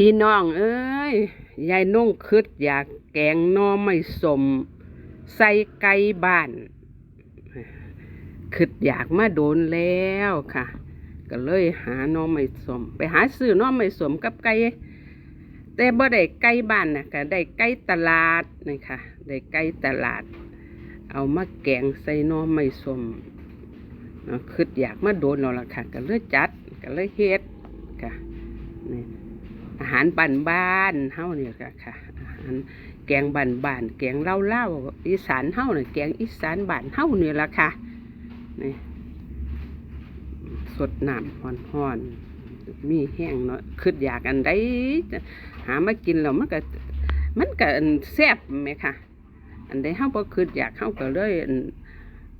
พี่น้องเอ้ยยายนุ่งคืดอยากแกงหนอไม่สม ใส่ไก่บ้านคืดอยากมาโดนแล้วค่ะ ก็เลยหาหนอไม่สม ไปหาซื้อหนอไม่สมกับไก่แต่บ่ได้ไก่บ้านนะก็ได้ไก่ตลาดนี่ค่ะได้ไก่ตลาด เอามาแกงใส่หนอไม่สมคืดอยากมาโดนแล้วล่ะค่ะ ก็เลยจัดก็เลยเฮ็ดค่ะนี่ อาหารบ้านบ้านเฮาเนี่ยค่ะอาหารแกงบ้านบ้านแกงเล่าเล่าอีสานเฮาเนี่ยแกงอีสานบ้านเฮาเนี่ยละค่ะนี่สดน้ำฮ้อนๆมีแห้งเนาะคืออยากอันใดหามากินแล้วมันก็มันก็อันแซ่บไหมค่ะ อันใดเฮาบ่คืออยากเฮาก็เลยอัน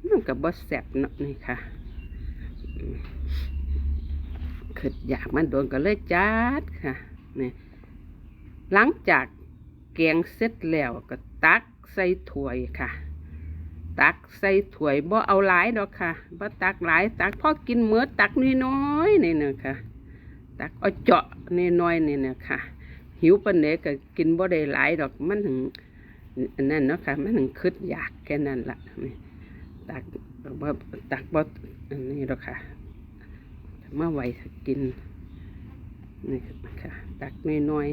มันก็บ่แซ่บเนาะนี่ค่ะคืออยากมันโดนก็เลยจัดค่ะ นี่หลังจากแกงเสร็จแล้วก็ตักใส่ถ้วยค่ะ ตักใส่ถ้วยบ่เอาหลายดอกค่ะบ่ตักหลายตักพอกินเมื่อตักน้อยๆนี่นะค่ะ ตักเอาเจาะน้อยๆนี่นะค่ะ หิวปานเนก็กินบ่ได้หลายดอกมันถึงอันนั้นเนาะค่ะมันถึงคืดอยากแค่นั้นละตักบ่ตักบ่อันนี้ดอกค่ะมาไว้กิน นี่ค่ะ ตักน้อย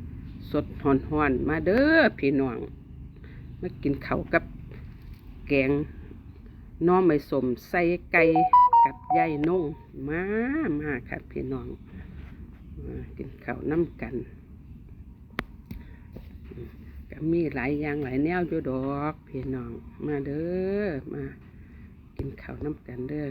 ๆ สดหอนๆมาเด้อพี่น้อง มากินข้าวกับแกงน้อไม่สมใส่ไก่กับยายนงมามาค่ะพี่น้องมากินข้าวน้ำกันก็มีหลายอย่างหลายแนวอยู่ดอกพี่น้อง มาเด้อมา กินข้าวน้ำกันเด้อ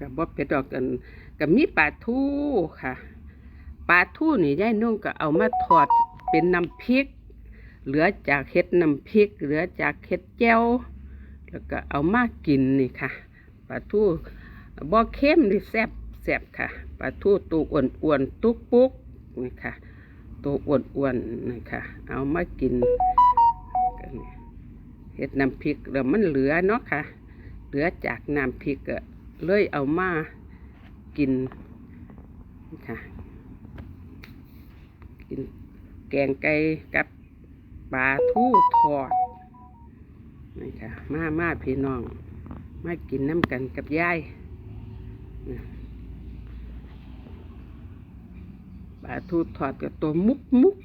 กับบ่เป็ดดอกกันกับมีปลาทูค่ะปลาทูนี่ยายนุ่งก็เอามาทอดเป็นน้ำพริก เหลือจากเฮ็ดน้ำพริก เหลือจากเฮ็ดแจ่วแล้วก็เอามากินนี่ค่ะปลาทูบ่เข้มนี่แซ่บแซ่บค่ะปลาทูตัวอ้วนๆตุกปุกนี่ค่ะตัวอ้วนๆนี่ค่ะเอามากินเฮ็ดน้ำพริกแล้วมันเหลือเนาะค่ะ เหลือจากน้ำพริกก็ เลยเอามากินค่ะกินแกงไก่กับปลาทูทอดนี่ค่ะมามาพี่น้อง มากินน้ำกันกับยายปลาทูทอดกับตัวมุกมุก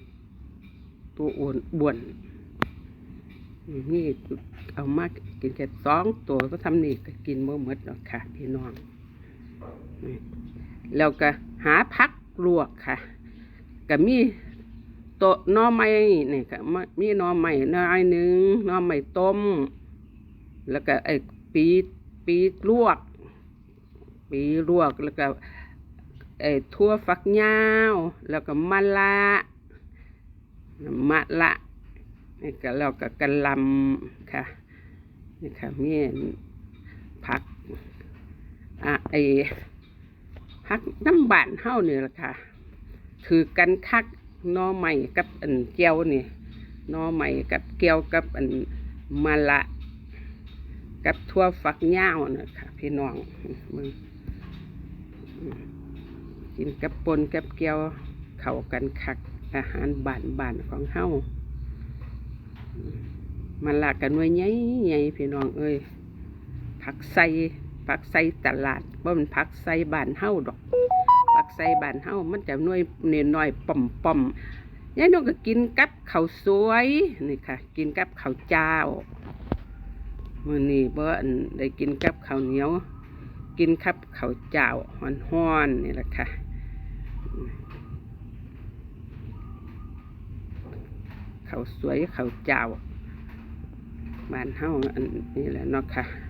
ตัวอ้วนบวนนี่ เอามากกินแค่สองตัวก็ทำนี่ก็กินเมื่อหมดหรอกค่ะ พี่น้องแล้วก็หาพักลวกค่ะก็มีโตนอไม้นี่ก็มีน่อไม้หน่อยหนึ่งน่อไม้ต้ม แล้วก็ไอ้ปีปีลวก ปีลวกแล้วก็ไอ้ทั่วฝักยาว แล้วก็มะละมะละนี่ก็แล้วก็กระลำค่ะ นี่ค่ะมีผักอะไอ้ผักน้ำบานเฮาเนี่แหละค่ะคือกันคักนอใหม่กับอันเจียวนี่นอใหม่กับเกียวกับอันมะละกับทั่วฝักยาวนะคะพี่น้องมึงกินกับปนกับเกียวเข้ากันคักอาหารบ้านบ้านของเฮา มันลากันไว้ใหญ่ใหญ่พี่น้องเอ้ยผักใส่ผักใส่ตลาดว่ามันผักใส่บานเฮาดอกผักใส่บานเฮามันจะน่วยเนยน้อยป่อมป่อมๆยายน้องก็กินกับข้าวสวยนี่ค่ะ กินกับข้าวเจ้ามื่อนี้บ่อันได้กินกับข้าวเหนียว กินกับข้าวเจ้าฮ้อนๆนี่แหละค่ะข้าวสวยข้าวเจ้า บ้านเฮาอันนี้แหละเนาะค่ะ